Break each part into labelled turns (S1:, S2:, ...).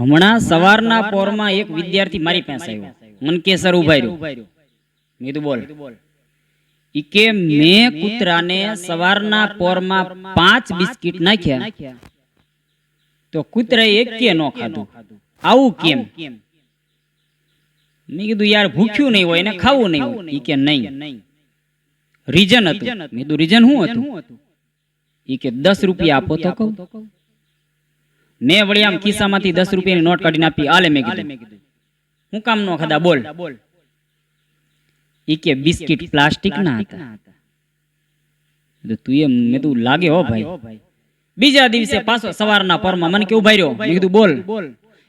S1: હમણાં સવારના પોરમાં એક વિદ્યાર્થી મારી પાસે આવ્યો. મન ઊભા રહ્યો મેં બોલ. ઈ કે, મેં કૂતરાને સવારના પોરમાં પાંચ બિસ્કિટ નાખ્યા. તો કૂતરાએ એક કે ન ખાધું. આવું કેમ? મેં કીધું, યાર, ભૂખ્યું નહીં હોય એને ખાવું નહીં હોય. ઈ કે, નહીં. રીઝન હતું. મેં કીધું રીઝન શું હતું? ઈ કે, દસ રૂપિયા આપો તો કહું. મેં વળી આમ ખિસ્સામાંથી દસ રૂપિયાની નોટ કાઢીને આપી આલે મેં કીધું. હું કામ નો ખાધા બોલ. ઈ કે બિસ્કિટ પ્લાસ્ટિક ના હતા. તું એમ મેં તું લાગે હો ભાઈ. બીજા દિવસે પાછો સવારના પરમાં મને કે ઊભા રહ્યો. મેં કીધું બોલ.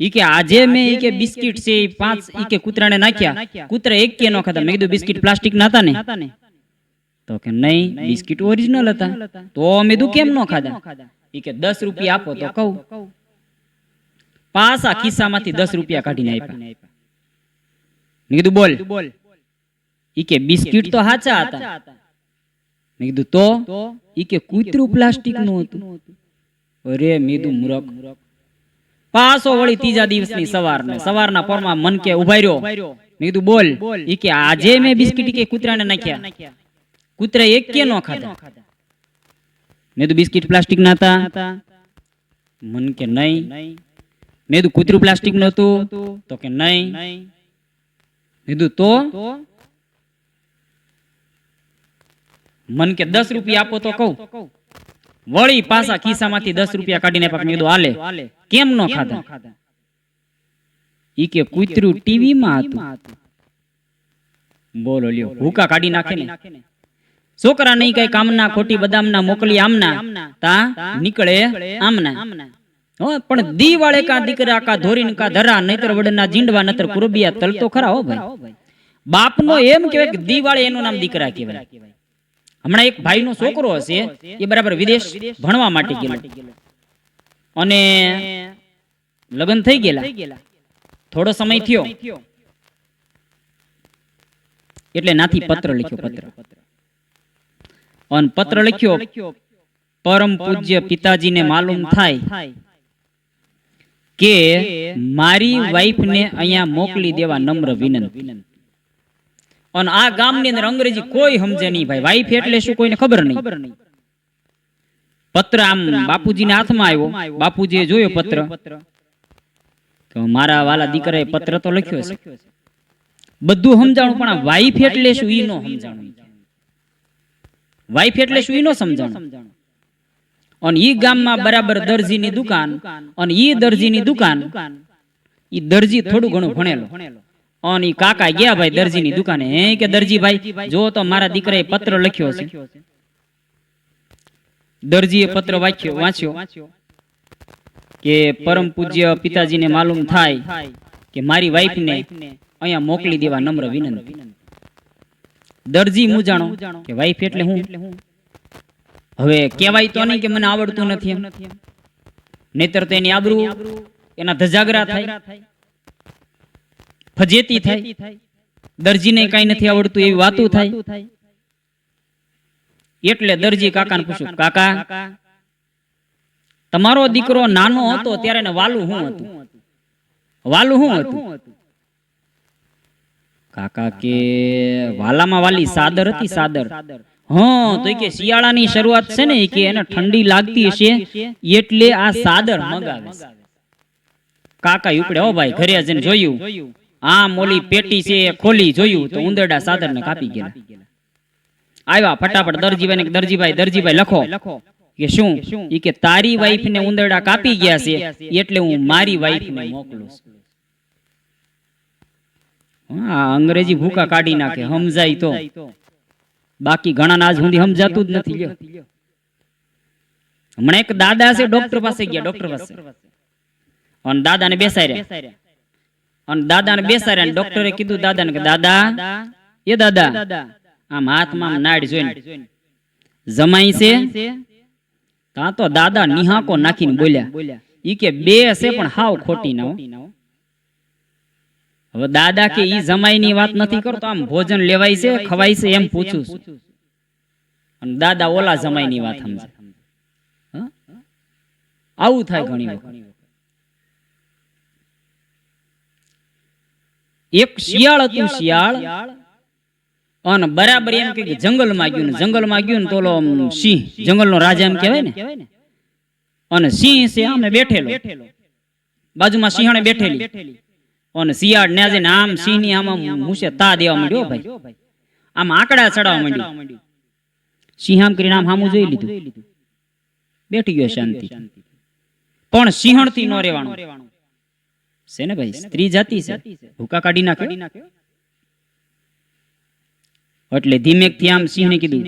S1: ઈ કે આજે મેં ઈ કે બિસ્કિટ છે પાંચ ઈ કે કૂતરાને નાખ્યા. કૂતરા એક કે નો ખાધા. મેં કીધું બિસ્કિટ પ્લાસ્ટિક ના હતા ને તો કે નહીં બિસ્કિટ ઓરિજિનલ હતા. તો મેં કીધું કેમ નો ખાધા? ઈ કે દસ રૂપિયા આપો તો કહું. પાછા ખિસ્સામાંથી દસ રૂપિયા કાઢીને આપ્યા મેં કીધું બોલ. ઈ કે બિસ્કિટ તો હાચા હતા. મેં કીધું તો? ઈ કે કૂતરું પ્લાસ્ટિકનું હતું. અરે મેં મૂરખ. પાસો વળી ત્રીજા દિવસની સવારને. સવારના. પરમાં મન કે ઊભા રહ્યો મેં કીધું બોલ. ઈ કે આજે મેં બિસ્કિટ કે કૂતરાને નાખ્યા. કૂતરા એક કે નો ખાધા. મેં કીધું બિસ્કિટ પ્લાસ્ટિક ના હતા. મન કે નહીં. મેં કીધું કૂતરું પ્લાસ્ટિકનું હતું તો કે નહીં. કીધું તો મન કે દસ રૂપિયા આપો તો કહું. વળી પાછા ખિસ્સામાંથી દસ રૂપિયા કાઢીને પાક મેં કીધું હાલે. કેમ નો ખાધા? ઈ કે કૂતરું ટીવી માં હતું. બોલો લ્યો હુકા કાઢી નાખે ને. છોકરા નહીં કઈ કામના ખોટી બદામના મોકલી આમના તા નીકળે આમના. પણ દી વાળે કા દીકરા કા ધોરીન કા ધરા નહીતર વડના જીંડવા નતર કુરબિયા તલ તો ખરા હો ભાઈ? બાપનો એમ કહેવાય કે દી વાળે એનું નામ દીકરા કહેવાય. હમણાં એક ભાઈનો છોકરો હશે એ બરાબર વિદેશ ભણવા માટે ગયેલો. અને લગ્ન થઈ ગયેલા. થોડો સમય થયો. એટલે નાથી પત્ર લખ્યો પત્ર અને પત્ર લખ્યો પરમ પૂજ્ય પિતાજીને માલુમ થાય. કે મારી વાઈફને અહીંયા મોકલી દેવા નમ્ર વિનંતી. અને આ ગામની અંદર અંગ્રેજી કોઈ સમજે નહીં ભાઈ. વાઈફ એટલે શું કોઈને ખબર નહીં. પત્ર આમ બાપુજીના હાથમાં આવ્યો. બાપુજીએ જોયો પત્ર. તો મારા વાલા દીકરાએ પત્ર તો લખ્યો છે બધું સમજાણું પણ આ વાઈફ એટલે શું ઈ નો સમજાણું. વાઈફ એટલે શું ઈ નો સમજાણું. અને ઈ ગામમાં બરાબર દરજીની દુકાન અને ઈ દરજીની દુકાન. ઈ દરજી થોડું ઘણું ભણેલો. અને ઈ કાકા ગયા ભાઈ દરજીની દુકાને. હે કે દરજીભાઈ જો તો મારા દીકરાએ પત્ર લખ્યો છે. દરજીએ પત્ર વાંચ્યો વાંચ્યો. કે પરમ પૂજ્ય પિતાજીને માલુમ થાય કે મારી વાઈફને અહીંયા મોકલી દેવા નમ્ર વિનંતી. દરજી મુજાણો કે વાઈફ એટલે હું? હવે કહેવાય તો નહીં કે મને આવડતું નથી નહીતર તો એની આબરૂ એના ધજાગરા થાય. ફજેતી થાય. દરજીને કઈ નથી આવડતું એવી વાતું થાય. એટલે દરજી કાકાને પૂછ્યું કાકા, તમારો દીકરો નાનો હતો ત્યારે એને વાલું શું હતું? વાલું શું હતું? કાકા કે વાલામાં વાલી સાદર હતી, સાદર. હા, તો કે શિયાળાની શરૂઆત છે ને કે એને ઠંડી લાગતી હશે, એટલે આ સાદર મગાવે કાકા ઉપડે, હો ભાઈ, ઘરે જઈને જોયું. આ મોલી પેટી છે, ખોલી જોયું, તો ઉંદરડા સાદર ને કાપી ગયા આવ્યા, ફટાફટ દરજીભાઈ ને દરજીભાઈ દરજીભાઈ, લખો. કે શું? ઈ કે, તારી વાઈફ ને ઉંદરડા કાપી ગયા છે, એટલે હું મારી વાઈફ ને મોકલું હા, અંગ્રેજી ભૂકા કાઢી નાખે, સમજાય તો. બાકી ઘણા આજ સુધી સમજાતું જ નથી લ્યો. એક દાદા છે ડોક્ટર પાસે ગયા ડોક્ટર પાસે. અને દાદાને બેસાડ્યા. અને દાદાને બેસાડ્યા ડોક્ટરે કીધું, દાદાને કે, દાદા, એ દાદા, આમ હાથમાં નાડ જોઈને જમાઈ છે. તા તો દાદા નિહાકો નાખીને બોલ્યા. ઈ કે, બે છે પણ હાવ ખોટી ના. હવે દાદા કે ઈ જમાઈની વાત નથી કરતો, આમ ભોજન લેવાય છે, ખવાય છે એમ પૂછું અને દાદા ઓલા જમાઈની વાત સમજે. આવું થાય ઘણી વખત. એક શિયાળ હતું શિયાળ, અને બરાબર એમ કે જંગલમાં ગયું ને, જંગલમાં ગયું ને તો ઓલો સિંહ, જંગલનો રાજા એમ કહેવાય ને? અને સિંહ છે બેઠેલો. બાજુમાં સિંહણે બેઠેલી. અને શિયાળ ને જઈને આમ સિંહની આમ મૂસે તા દેવા માંડ્યો ભાઈ. આમ આંકડા ચડાવવા માંડ્યો. સિંહ આમ કરીને આમ સામું જોઈ લીધું. બેઠી ગયો શાંતિ પણ સિંહણથી ન રહેવાનું. છે ને ભાઈ? સ્ત્રી જાતિ છે. ભૂકા કાઢી નાખે એટલે ધીમેકથી આમ સિંહને કીધું.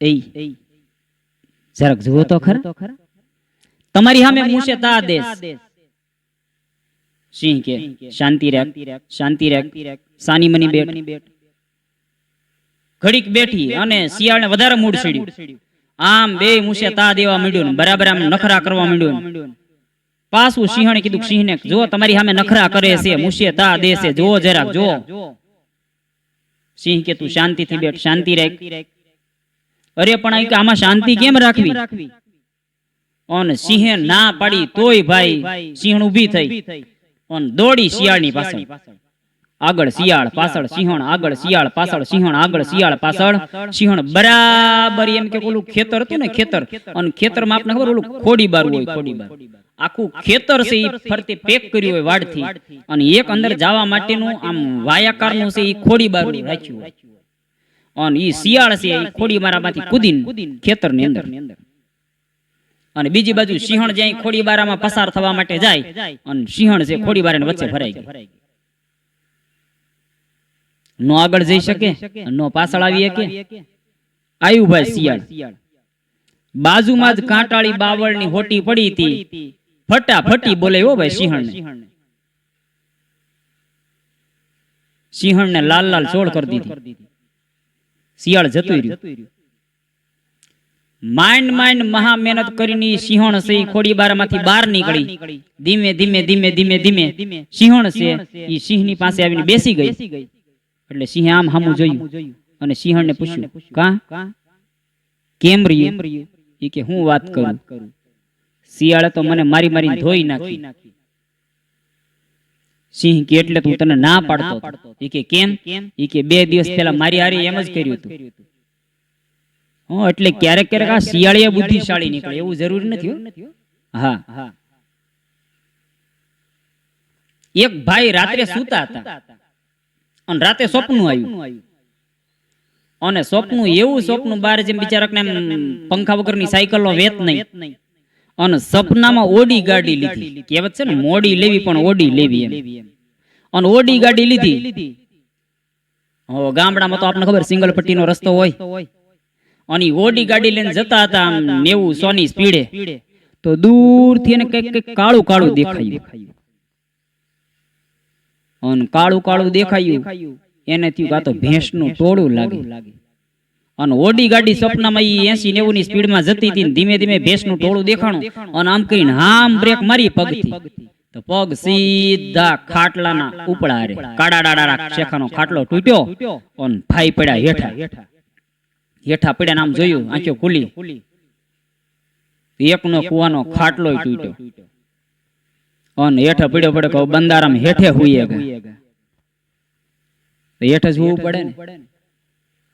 S1: એ જરાક જુઓ તો ખરા. તમારી સામે મૂસે તા દેશ. સિંહ કે શાંતિ રાખ શાંતિ રાખ સાની મની બેટ. ઘડીક બેઠી અને શિયાળને વધારે મૂડ ચડ્યું આમ બે મૂસે તા દેવા માંડ્યું બરાબર આમ નખરા કરવા માંડ્યું પાછું સિંહણે કીધું સિંહને જો તમારી સામે નખરા કરે છે મૂસે તા દે છે જો જરાક જો સિંહ કે તું શાંતિથી બેઠ શાંતિ રાખ અરે પણ આ આમાં શાંતિ કેમ રાખવી? અને સિંહે ના પાડી તોય ભાઈ સિંહ ઊભી થઈ. અને દોડી શિયાળની પાછળ. આગળ શિયાળ પાછળ સિંહણ આગળ શિયાળ પાછળ સિંહણ આગળ શિયાળ પાછળ. સિંહણ બરાબર એમ કે ઓલું ખેતર હતું ને ખેતર. અને ખેતરમાં આપને ખબર ઓલું ખોડી બાર હોય ખોડી બાર આખું ખેતર છે એ ફરતે પેક કર્યું હોય વાડથી. અને એક અંદર જવા માટેનું આમ વાયાકારનું છે એ ખોડી બાર રાખ્યું હોય. અને ઈ શિયાળ છે એ ખોડી મારામાંથી કૂદીને ખેતરની અંદર. અને બીજી બાજુ સિંહણ જ્યાં ખોડીબારામાં પસાર થવા માટે જાય અને સિંહણ છે ખોડીબારા વચ્ચે ભરાઈ ગઈ. નો આગળ જઈ શકે નો પાછળ આવી શકે આવ્યું ભાઈ શિયાળ. બાજુમાં જ કાંટાળી બાવળની હોટી પડી હતી. ફટાફટી બોલે હો ભાઈ સિંહણ સિંહણ ને લાલ લાલ ચોળ કરી દીધી. શિયાળ જતું રહ્યું. માંડ માંડ મહા મહેનત કરીને સિંહણ છે ખોડી બારમાંથી બહાર નીકળી. ધીમે ધીમે ધીમે ધીમે ધીમે સિંહણ છે, ઈ સિંહની પાસે આવીને બેસી ગઈ. એટલે સિંહ આમ હામું જોયું અને સિંહણને પૂછ્યું, કા? કેમ રહ્યું? એ કે, હું વાત કરું. શિયાળે તો મને મારી મારી ધોઈ નાખી. સિંહ કે, એટલે તું તને ના પાડતો એ કે, કેમ? એ કે, બે દિવસ પહેલા મારી હારી એમ જ કર્યું હતું. હં, એટલે ક્યારેક ક્યારેક આ શિયાળીએ બુદ્ધિશાળી નીકળે એવું જરૂરી નથી હા. હા. એક ભાઈ રાત્રે સૂતા હતા. અને રાતે સ્વપ્ન આવ્યું. અને સ્વપ્ન એવું સ્વપ્ન બાર જેમ બિચારાકને પંખા વગરની સાયકલનો વેત નહીં. અને સપનામાં ઓડી ગાડી લીધી. કહેવત છે ને મોડી લેવી પણ ઓડી લેવી એમ. અને ઓડી ગાડી લીધી. હો ગામડામાં તો આપને ખબર સિંગલ પટ્ટીનો રસ્તો હોય. અને ઓડી ગાડી લઈને જતા હતા આમ નેવું સોની સ્પીડે. તો દૂરથી એને કંઈક કંઈક કાળું કાળું દેખાયું. અને કાળું કાળું દેખાયું. એને થયું આ તો ભેંસનું ટોળું લાગે. અને ઓડી ગાડી સપનામાં ઈ 80 90 ની સ્પીડમાં જતી હતી ધીમે ધીમે ભેંસનું ટોળું દેખાણું. અને આમ કરીને હામ બ્રેક મારી પગથી. તો પગ સીધા ખાટલાના ઉપડા રે કાડા ડાડા શેખાનો ખાટલો તૂટ્યો. અને ભાઈ પડ્યા હેઠા હેઠા. પડ્યા નામ જોયું આંખો ખુલી. એકનો કુવાનો ખાટલો તૂટ્યો. અને હેઠે પડ્યો પડે કહું બંધારામ હેઠે હુઈએ હેઠે જ હોવું પડે ને?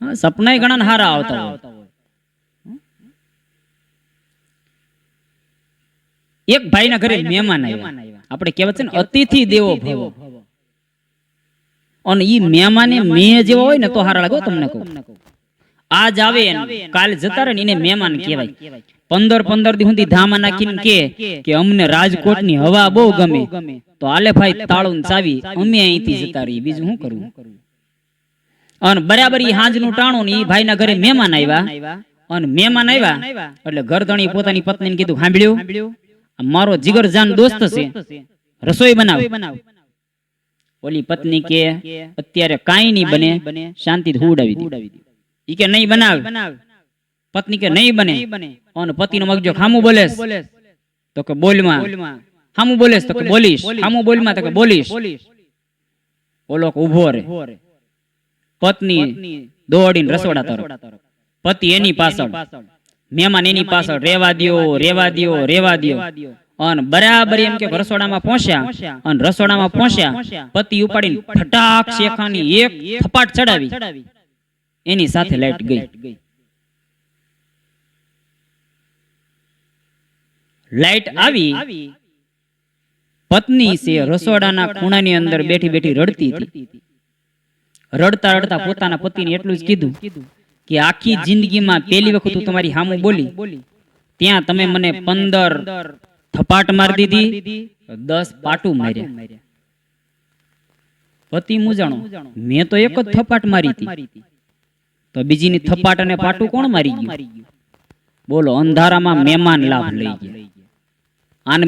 S1: હા, સપનાય ઘણા હારા આવતા હોય. એક ભાઈના ઘરે મહેમાન આવ્યા. આપણે કહેવત છે ને અતિથિ દેવો ભવો. અને ઈ મહેમાને મેં જેવો હોય ને તો હારા લાગે તમને કહું. આજ આવે કાલ જતા રહે એને મહેમાન કહેવાય. પંદર પંદર દી સુધી ધામા નાખીને કે કે અમને રાજકોટની હવા બહુ ગમે. તો આલે ભાઈ તાળું ચાવી અમે અહીંથી જતા રહીએ. બીજું શું કરવું અને બરાબર ઈ હાંજનું ટાણું ને ઈ ભાઈના ઘરે મહેમાન આવ્યા. અને મહેમાન આવ્યા. એટલે ઘરધણી પોતાની પત્ની ને કીધું સાંભળ્યું મારો જીગરજાન દોસ્ત છે. રસોઈ બનાવ. ઓલી પત્ની કે અત્યારે કાંઈ નહીં બને. શાંતિથી ઉડાવી દે. ઈ કે નહીં બનાવે. પત્ની કે નહીં બને. અને પતિનો મગજો ખામું બોલે તો કે બોલમાં. ખામું બોલેસ તો કે બોલીશ. ખામું બોલમાં તો કે બોલીશ. ઓલો ઊભો રે. પત્ની દોડીને રસોડા તરફ. પતિ એની પાછળ. મહેમાન એની પાછળ. રેવા દ્યો રેવા દિયો રેવા દિયો અને બરાબર એમ કે રસોડામાં પહોંચ્યા અને રસોડામાં પહોંચ્યા પતિ ઉપાડીને ફટાક શેખાની એક થપાટ ચડાવી. એની સાથે લાઈટ ગઈ. લાઈટ આવી. પત્ની છે રસોડાના ખૂણાની અંદર બેઠી બેઠી રડતી હતી. રડતા રડતા પોતાના પતિને એટલું જ કીધું કે આખી જિંદગીમાં પહેલી વખત હું તમારી સામું બોલી. ત્યાં તમે મને પંદર થપાટ મારી દીધી દસ પાટું માર્યા. પતિ મુજાણો મેં તો એક જ થપાટ મારી હતી. તો બીજીની થપાટ અને પાટું કોણ મારી ગયું? બોલો અંધારામાં મહેમાન લાભ લઈ ગયા. આને